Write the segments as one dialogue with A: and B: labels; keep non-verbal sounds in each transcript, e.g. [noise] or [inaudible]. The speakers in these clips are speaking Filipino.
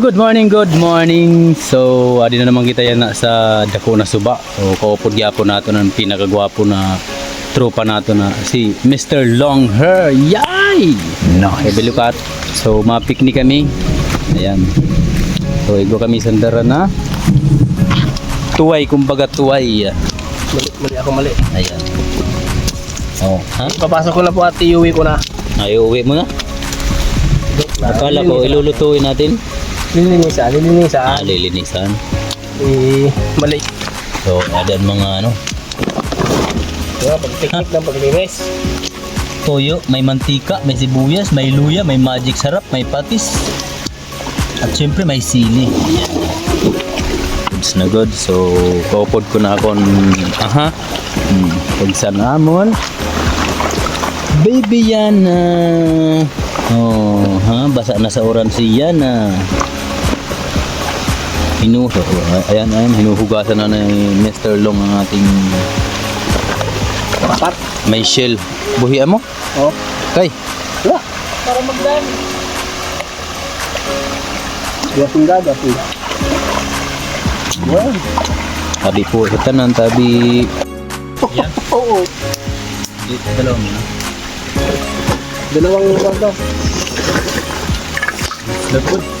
A: Good morning, good morning. So adi na naman kita yan na sa dako na suba. So kaupod gyapon nato ng pinakagwapo na tropa nato na si Mr. Long Hair. Yay! Nice. Belukat. So mapiknik kami. Ayan. So igo kami sandara na tuway kumbaga tuway.
B: Mali, mali ako mali.
A: Ayan. Oh, ha?
B: Papasok ko na po at iuwi ko na.
A: Ay, uwi mo na. Akala ko ilulutuin natin.
B: Lilinisan, lilinisan.
A: Ah, lilinisan.
B: Eh, mali.
A: So, adan mga ano,
B: Diba, pag-technique ng paglinis.
A: toyo, may mantika, may sibuyas, may luya, may magic sarap, may patis. At syempre may sili. Goods na good. So, kaupod ko na akong, aha, hmm, pagsanamon. Baby Yana. Oh, ha, basa na sa oran si Yana. Hinuho, ayan, ayan, hinuhugasan na ni Mr. Long ang ating
B: Apat.
A: may shell. Buhian mo?
B: Oh.
A: Kay,
B: Wala. Para magdan. Gasong gaga po. Wow.
A: tabi po sa tanan, tabi... Yan, [laughs]
B: Oo.
A: dalawang na.
B: Dalawang gaga.
A: Lagod.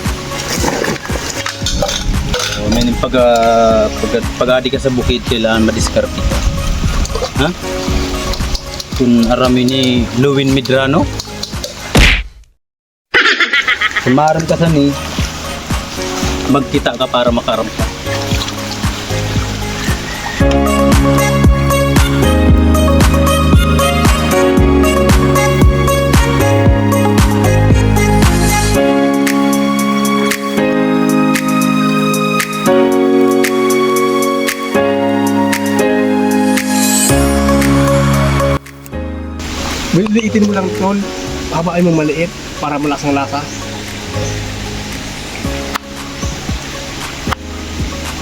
A: So, may pag, uh, pag, pag ka sa bukid, kailangan madiskarte ka. Ha? Kung arami ni Luwin Medrano. Sumaram ka sa ni, magkita ka para makaram ka.
B: Liliitin mo lang tol. Habain mo maliit para malasang lasa.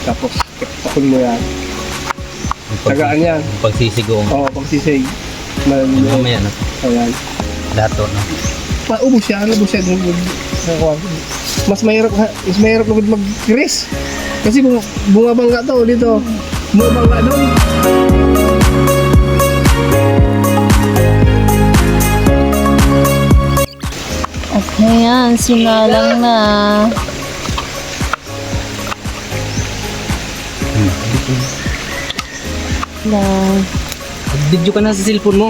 B: Tapos, pakul mo yan. Tagaan yan.
A: Pagsisigong.
B: Oo, pagsisig. Mal-
A: Mamaya na.
B: Ayan.
A: Dato na.
B: Paubos siya, ano ubos siya. Mas mahirap, mas mahirap lugod mag-gris. Kasi bumabangga to dito. Bumabangga doon.
C: Okay, yan. Sinalang na. Lang.
A: Video ka na sa cellphone mo.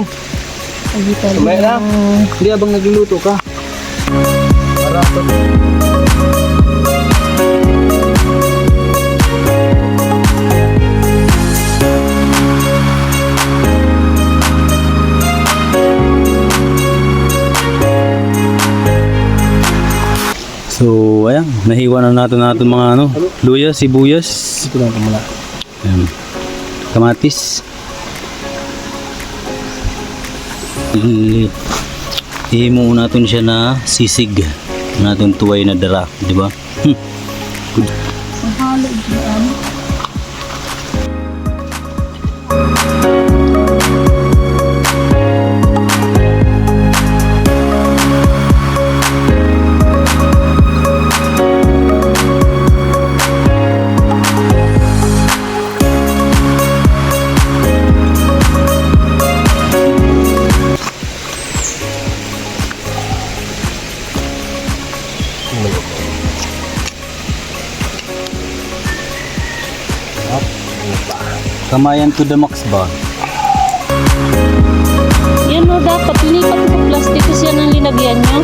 C: Agitan
B: Sumaya na.
A: Hindi abang nagluluto ka. So, ayan, nahiwa na natin natin mga ano, luya, sibuyas,
B: Ito lang muna.
A: ayan, kamatis. I- Ihimo natin siya na sisig natin tuway na dara, di ba? Hmm. Good.
C: Mahalo
A: Kamayan to the max ba?
C: Yan o, dapat lipat sa plastic kasi yan ang linagyan nyo.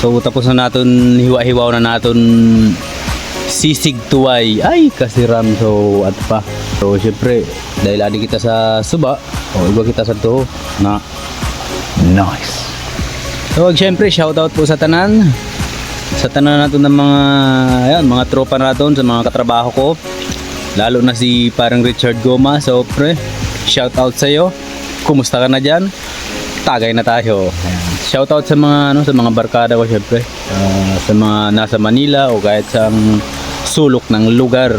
A: So tapos na natin hiwa-hiwaw na natin sisig tuway. Ay, kasiram. So, at pa. So, syempre, dahil adi kita sa suba, o iba kita sa to na Nice. So, syempre, shoutout po sa tanan. Sa tanan natin ng mga, ayan, mga tropa natin, sa mga katrabaho ko. Lalo na si parang Richard Goma. So, pre, shoutout sa iyo. Kumusta ka na dyan? Tagay na tayo. Ayan. Shoutout sa mga, ano, sa mga barkada ko, syempre. Ah, sa mga nasa Manila o kahit sa sulok ng lugar.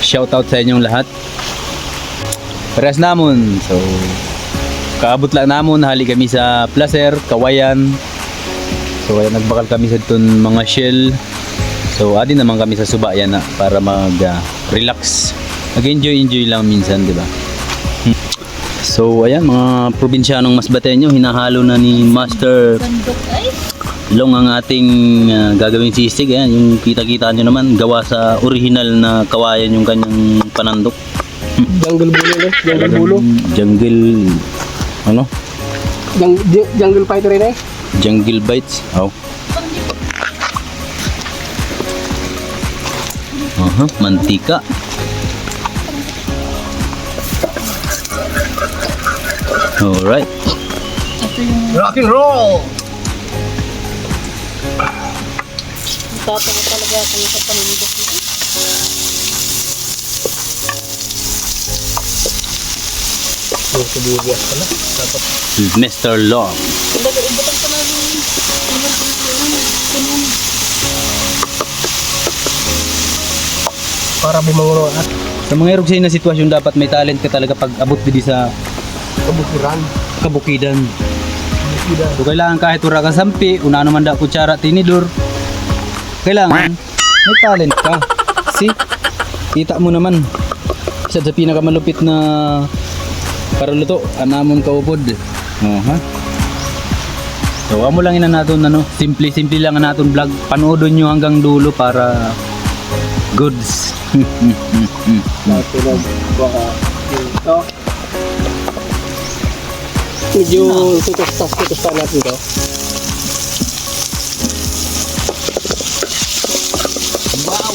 A: Shoutout sa inyong lahat. Pares namon. So, kaabot lang namon. Hali kami sa Placer, Kawayan. So, kaya nagbakal kami sa itong mga shell. So, adi naman kami sa Subayan na para mag-relax. Mag-enjoy-enjoy lang minsan, di ba? So, ayan, mga probinsyanong Masbateño, hinahalo na ni Master. Long ang ating ah, gagawing sisig. Ayan, yung kita-kita nyo naman, gawa sa original na kawayan yung kanyang panandok.
B: Jungle bulo no? Jungle bulo.
A: Jungle, ano?
B: Jung- ju- jungle fighter rin eh.
A: Jungle bites. Oh. Aha, mantika. Alright.
C: Ito yung
B: Rock and roll!
C: tatawa talaga ako sa panindok nito.
B: Yung subugas pala. Dapat.
A: Mr. Long.
C: Ibutang ko na yung
B: Para bumangulo at
A: Sa mga erog na sitwasyon, dapat may talent ka talaga pag abot din sa
B: kabukiran.
A: kabukidan.
B: Kabukiran.
A: So, kailangan kahit wala ka sampi, una naman da kutsara, tinidor. Kailangan, may talent ka. See? Kita mo naman. Isa sa pinakamalupit na paruluto, anamon kaupod. Oh, ha? So, amo lang ina natin, ano, simple-simple lang ang natin vlog. Panoodon nyo hanggang dulo para goods. [laughs]
B: Natulog. Baka ito. Medyo tutustas tutustas natin to.
A: Wow!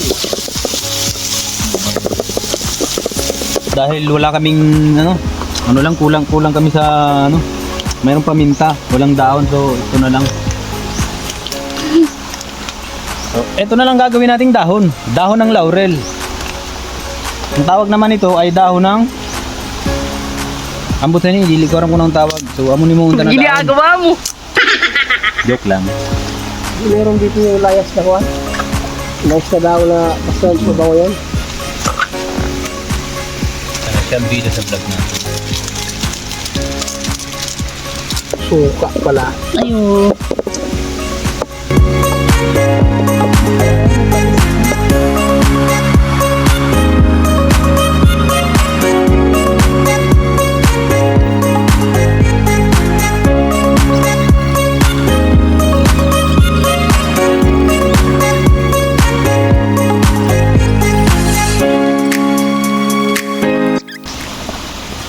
A: Dahil wala kaming ano, ano lang kulang kulang kami sa ano, mayroong paminta, walang daon so ito na lang. So, ito na lang gagawin nating dahon, dahon ng laurel. Ang tawag naman ito ay dahon ng Ambot na ni, lilikuran ko ng tawag. So, amo ni mo unta na dahon.
B: mo!
A: Joke lang.
B: Meron dito yung layas na kuha. Layas na daw na basta mabango yan.
A: Ano siya bida sa vlog natin.
B: Suka pala.
C: Ayo.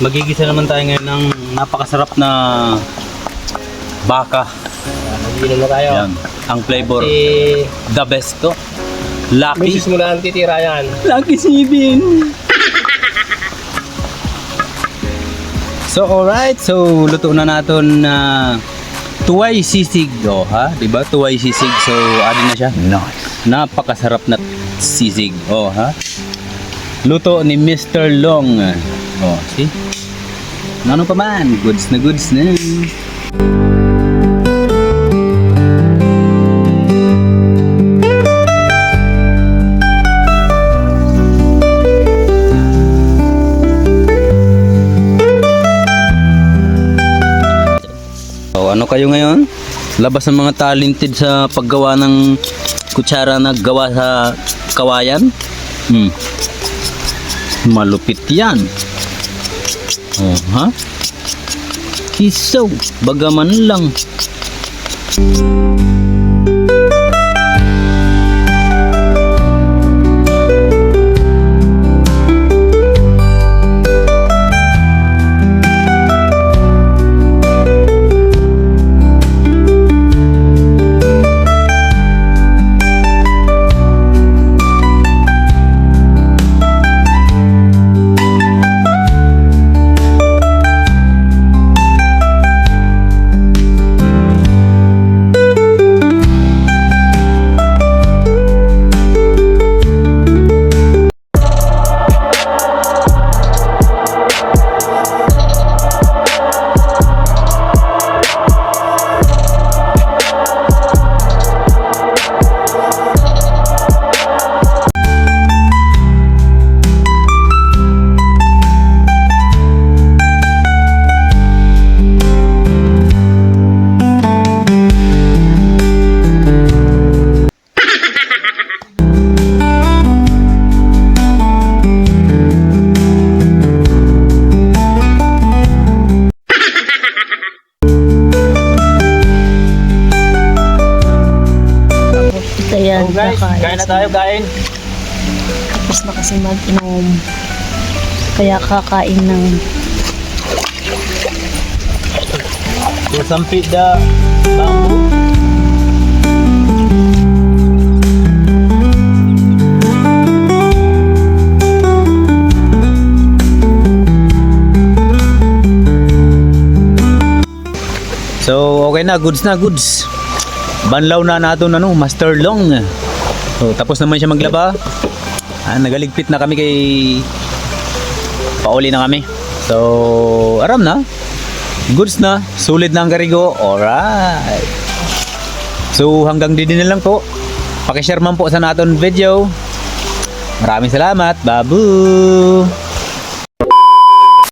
A: Magigisa naman tayo ngayon ng napakasarap na baka.
B: Nagiinom na tayo.
A: Yan. Ang flavor,
B: Si...
A: the best to.
B: May
A: Lucky.
B: sisimulan titira yan.
A: Lucky Sibin. So alright, so luto na natin na tuway sisig, oh ha, 'di ba? Tuway sisig. So ano na siya? Nice. Napakasarap na sisig, oh ha. Luto ni Mr. Long. Oh, see? Ano pa man, goods na goods na. So, ano kayo ngayon? Labas ng mga talented sa paggawa ng kutsara na gawa sa kawayan? Hmm. Malupit yan. Oh, ha? Kiso, bagaman lang.
C: Kakain.
A: kain na tayo, kain.
C: Tapos na kasi mag-inom. Kaya kakain ng
A: sampit the bamboo. So, okay na, goods na, goods. Banlaw na nato na no, Master Long. So, tapos naman siya maglaba. Ah, nagaligpit na kami kay Pauli na kami. So, aram na. Goods na. Sulit na ang karigo. Alright. So, hanggang dito na lang po. Pakishare man po sa naton video. Maraming salamat. Babu!